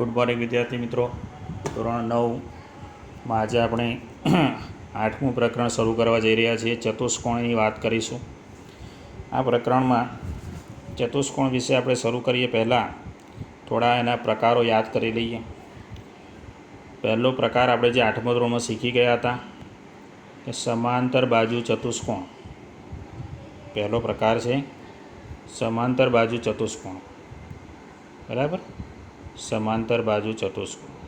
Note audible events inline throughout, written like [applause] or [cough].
Good morning, વિદ્યાર્થી મિત્રો. ધોરણ નવમાં આજે આપણે [clears throat] આઠમું પ્રકરણ શરૂ કરવા જઈ રહ્યા છીએ. ચતુષ્કોણની વાત કરીશું. આ પ્રકરણમાં ચતુષ્કોણ વિશે આપણે શરૂ કરીએ પહેલાં. થોડા એના પ્રકારો યાદ કરી લઈએ. પહેલો પ્રકાર આપણે જે આઠમો ધોરણમાં શીખી ગયા હતા કે સમાંતર બાજુ ચતુષ્કોણ. પહેલો પ્રકાર છે સમાંતર બાજુ ચતુષ્કોણ. બરાબર? સમાંતર બાજુ ચતુષ્કોણ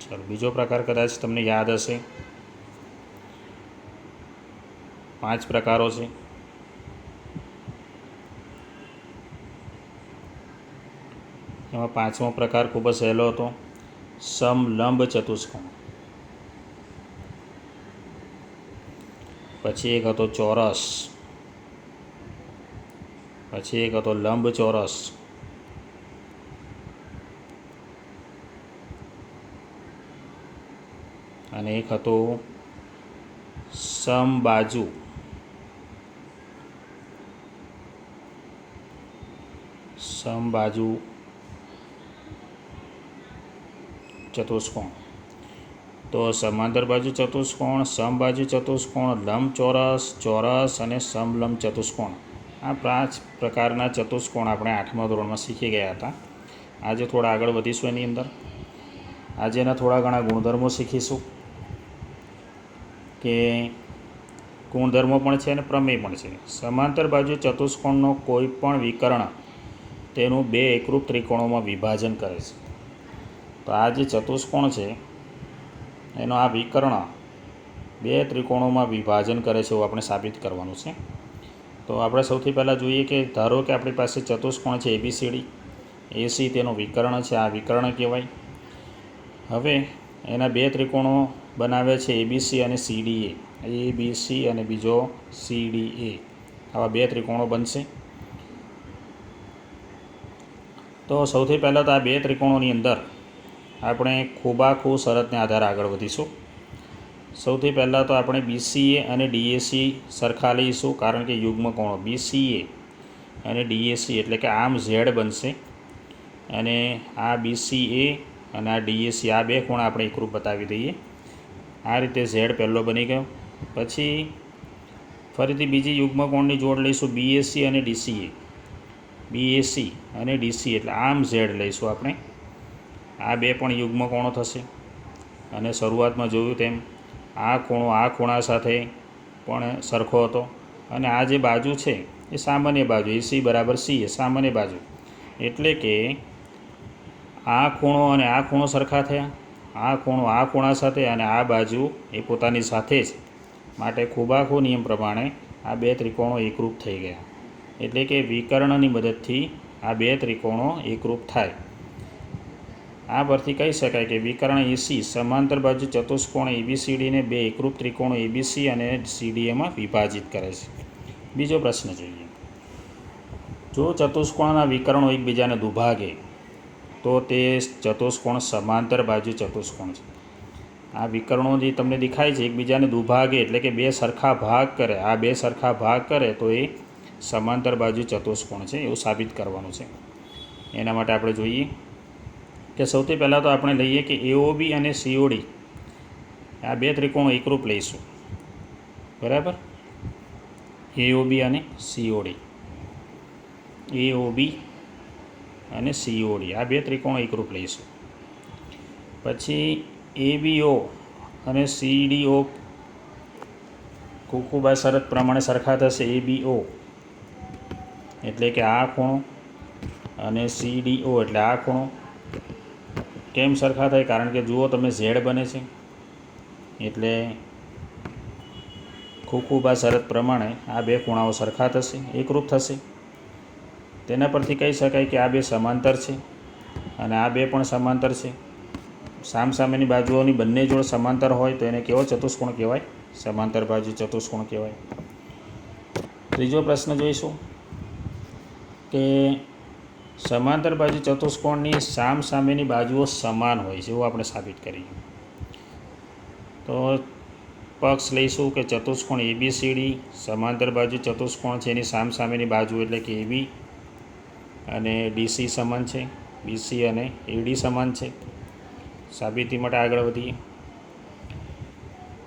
ચાલો, બીજો પ્રકાર કદાચ તમને યાદ હશે. પાંચ પ્રકારો છે. એમાં પાંચમો પ્રકાર ખૂબ જ સહેલો હતો. સમલંબ ચતુષ્કોણ. પછી એક હતો ચોરસ. પછી એક હતો લંબ ચોરસ. અને એક હતો સમબાજુ. સમબાજુ ચતુષ્કોણ. તો સમાંતર બાજુ ચતુષ્કોણ સમબાજુ ચતુષ્કોણ લંબચોરસ ચોરસ અને સમલંબ ચતુષ્કોણ. આ પાંચ પ્રકારના ચતુષ્કોણ આપણે આઠમા ધોરણમાં શીખી ગયા હતા. આજે થોડા આગળ વધીશું એની અંદર. આજે એના થોડા ઘણા ગુણધર્મો શીખીશું. કે ગુણધર્મો પણ છે અને પ્રમેય પણ છે. સમાંતર બાજુ ચતુષ્કોણનો કોઈ પણ વિકર્ણ તેનું બે એકરૂપ ત્રિકોણોમાં વિભાજન કરે છે. તો આ જે ચતુષ્કોણ છે એનો આ વિકર્ણ બે ત્રિકોણોમાં વિભાજન કરે છે એવું આપણે સાબિત કરવાનું છે. તો આપણે સૌથી પહેલાં જોઈએ કે ધારો કે આપણી પાસે ચતુષ્કોણ છે એબીસીડી એસી તેનો વિકર્ણ છે, આ વિકર્ણ કહેવાય. હવે એના બે ત્રિકોણો બનાવે છે એબીસી અને સીડીએ એબીસી અને બીજો સીડી એ આવા બે ત્રિકોણો બનશે. તો સૌથી પહેલાં તો આ બે ત્રિકોણોની અંદર આપણે ખૂબાખૂ શરતને આધારે આગળ વધીશું. સૌથી પહેલાં તો આપણે બીસીએ અને ડીએસી સરખા લઈશું, કારણ કે યુગ્મ કોણો. બીસીએ અને ડીએસી એટલે કે આમ ઝેડ બનશે. અને આ બીસીએ અને આ ડીએસી આ બે ખૂણા આપણે એકરૂપ બતાવી દઈએ. આ રીતે ઝેડ પહેલો બની ગયો. પછી ફરીથી બીજી યુગ્મ કોણની જોડ લઈશું બીએસસી અને ડીસીએ બીએસસી અને ડીસી એટલે આમ ઝેડ લઈશું આપણે. આ બે પણ યુગ્મ કોણો થશે. અને શરૂઆતમાં જોયું તેમ આ ખૂણો આ ખૂણા સાથે પણ સરખો હતો. અને આ જે બાજુ છે એ સામાન્ય બાજુ એ સી બરાબર સી એ સામાન્ય બાજુ. એટલે કે આ ખૂણો અને આ ખૂણો સરખા થયા. આ ખૂણો આ ખૂણા સાથે અને આ બાજુ એ પોતાની સાથે જ. માટે ખૂબાખૂ નિયમ પ્રમાણે આ બે ત્રિકોણો એકરૂપ થઈ ગયા. એટલે કે વિકર્ણની મદદથી આ બે ત્રિકોણો એકરૂપ થાય. આ પરથી કહી શકાય કે વિકર્ણ એસી સમાંતર બાજુ ચતુષ્કોણ એબીસીડીને બે એકરૂપ ત્રિકોણો એબીસી અને સીડીએમાં વિભાજિત કરે છે. બીજો પ્રશ્ન જોઈએ. જો ચતુષ્કોણના વિકર્ણો એકબીજાને દુભાગે, તો તે ચતુષ્કોણ સમાંતર બાજુ ચતુષ્કોણ છે. આ વિકર્ણો જે તમને દેખાય છે, એકબીજાને દુભાગે એટલે કે બે સરખા ભાગ કરે, આ બે સરખા ભાગ કરે, તો એ સમાંતર બાજુ ચતુષ્કોણ છે એવું સાબિત કરવાનું છે. એના માટે આપણે જોઈએ કે સૌથી પહેલાં તો આપણે લઈએ કે એઓબી અને સીઓડી આ બે ત્રિકોણો એકરૂપ લઈશું. બરાબર? એઓબી અને સીઓડી એઓબી અને સીઓડી આ બે ત્રિકોણો એકરૂપ લઈશું. પછી એબીઓ અને સીડીઓ કુકુબા શરત પ્રમાણે સરખા થશે. એબીઓ એટલે કે આ ખૂણો અને સીડીઓ એટલે આ ખૂણો કેમ સરખા થાય? કારણ કે જુઓ તમે ઝેડ બને છે. એટલે ખૂખુબા શરત પ્રમાણે આ બે ખૂણાઓ સરખા થશે, એકરૂપ થશે. તેના પરથી કહી શકાય કે આ બે સમાંતર છે અને આ બે પણ સમાંતર છે. સામસામેની બાજુઓની બંને જોડ સમાંતર હોય તો એને કેવો ચતુષ્કોણ કહેવાય? સમાંતર બાજુ ચતુષ્કોણ કહેવાય. ત્રીજો પ્રશ્ન જોઈશું કે સમાંતર બાજુ ચતુષ્કોણની સામ સામેની બાજુઓ સમાન હોય છે, એવું આપણે સાબિત કરીએ. તો પક્ષ લઈશું કે ચતુષ્કોણ એબીસીડી સમાંતર બાજુ ચતુષ્કોણ છે, એની સામ સામેની બાજુ એટલે કે એબી અને ડીસી સમાન છે બીસી અને એડી સમાન છે. સાબિતી માટે આગળ વધીએ.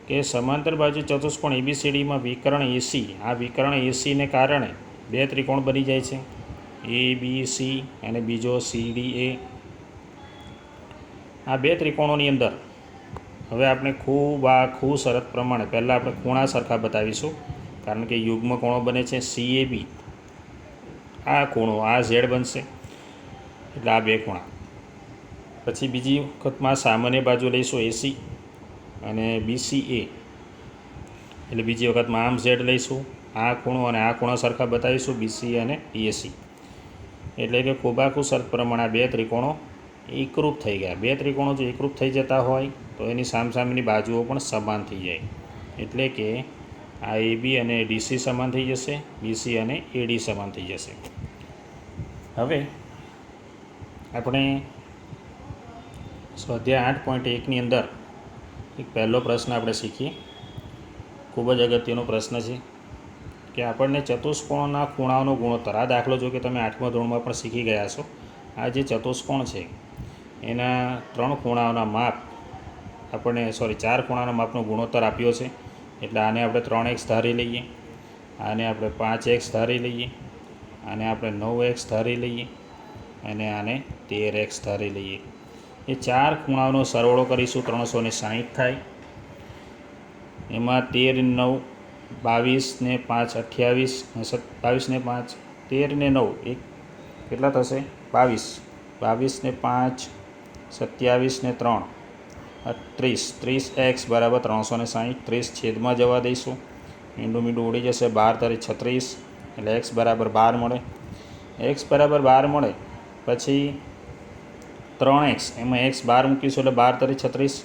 કે સમાંતર બાજુ ચતુષ્કોણ એબીસીડીમાં વિકર્ણ એસી આ વિકર્ણ એસીને કારણે બે ત્રિકોણ બની જાય છે. એ બી સી અને બીજો સી ડી એ આ બે ત્રિકોણોની અંદર હવે આપણે ખૂબ આ ખૂબ શરત પ્રમાણે પહેલાં આપણે ખૂણા સરખા બતાવીશું. કારણ કે યુગ્મ કોણો બને છે સી એ બી આ ખૂણો, આ ઝેડ બનશે. એટલે આ બે ખૂણા. પછી બીજી વખતમાં સામાન્ય બાજુ લઈશું એસી અને બીસી એ એટલે બીજી વખતમાં આમ ઝેડ લઈશું. આ ખૂણો અને આ ખૂણો સરખા બતાવીશું બીસી અને એસી એટલે કે કુબાકુ શરત પ્રમાણે આ બે ત્રિકોણો એકરૂપ થઈ ગયા. બે ત્રિકોણો જો એકરૂપ થઈ જતા હોય, તો એની સામસામેની બાજુઓ પણ સમાન થઈ જાય. એટલે કે આ એબી અને ડીસી સમાન થઈ જશે બીસી અને એડી સમાન થઈ જશે. હવે આપણે સ્વાધ્યાય આઠ પોઈન્ટ એકની અંદર એક પહેલો પ્રશ્ન આપણે શીખીએ. ખૂબ જ અગત્યનો પ્રશ્ન છે. કે આપણને ચતુષ્કોણના ખૂણાઓનો ગુણોત્તર, આ દાખલો જો કે તમે આઠમા ધોરણમાં પણ શીખી ગયા છો આ જે ચતુષ્કોણ છે, એના ત્રણ ખૂણાઓના માપ આપણને સોરી ચાર ખૂણાના માપનો ગુણોત્તર આપ્યો છે. એટલે આને આપણે ત્રણ એક્સ ધારી લઈએ, આને આપણે પાંચ એક્સ ધારી લઈએ, આને આપણે નવ એક્સ ધારી લઈએ, અને આને તેર એક્સ ધારી લઈએ. એ ચાર ખૂણાઓનો સરવાળો કરીશું, ત્રણસો ને સાહીઠ થાય. એમાં તેર, નવ બાવીસ ને પાંચ અઠ્યાવીસ સત, બાવીસ ને પાંચ, તેર ને નવ, એક કેટલા થશે? બાવીસ. બાવીસ ને પાંચ, સત્યાવીસ ને ત્રણ. ત્રીસ. ત્રીસ એક્સ બરાબર ત્રણસો ને સાહીઠ. ત્રીસ છેદમાં જવા દઈશું. મીંડું મીંડું ઉડી જશે. બાર તારીખ છત્રીસ. એટલે એક્સ બરાબર બાર મળે. એક્સ બરાબર બાર મળે. પછી ત્રણ એક્સ. એમાં એક્સ બાર મૂકીશું એટલે બાર તારીખ છત્રીસ.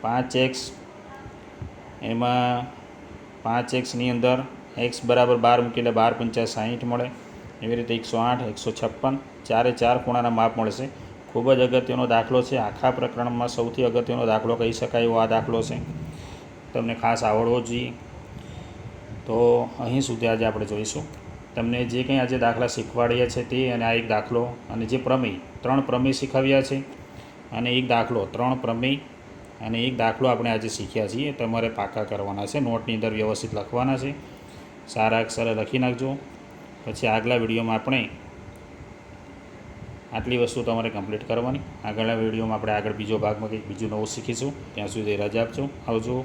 પાંચ એક્સ. એમાં પાંચ એક્સની અંદર એક્સ બરાબર બાર મૂકી એટલે બાર પંચા સાહીઠ મળે. એવી રીતે એકસો આઠ, એકસો છપ્પન, ચારે ચાર ખૂણાના માપ મળશે. ખૂબ જ અગત્યનો દાખલો છે. આખા પ્રકરણમાં સૌથી અગત્યનો દાખલો કહી શકાય એવો આ દાખલો છે. તમને ખાસ આવડવો જોઈએ. તો અહીં સુધી આજે આપણે જોઈશું. તમને જે કંઈ આજે દાખલા શીખવાડ્યા છે તે અને આ એક દાખલો અને જે પ્રમેય, ત્રણ પ્રમેય શીખવ્યા છે. અને એક દાખલો, ત્રણ પ્રમેય અને એક દાખલો આપણે આજે શીખ્યા છીએ. તમારે પાકા કરવાના છે. નોટની અંદર વ્યવસ્થિત લખવાના છે. સારા અક્ષરે લખી નાખજો. પછી આગલા વિડીયોમાં આપણે આટલી વસ્તુ તમારે કમ્પ્લીટ કરવાની. આગળના વિડીયોમાં આપણે આગળ બીજો ભાગમાં કંઈક બીજું નવું શીખીશું. ત્યાં સુધી રજા આપજો. આવજો.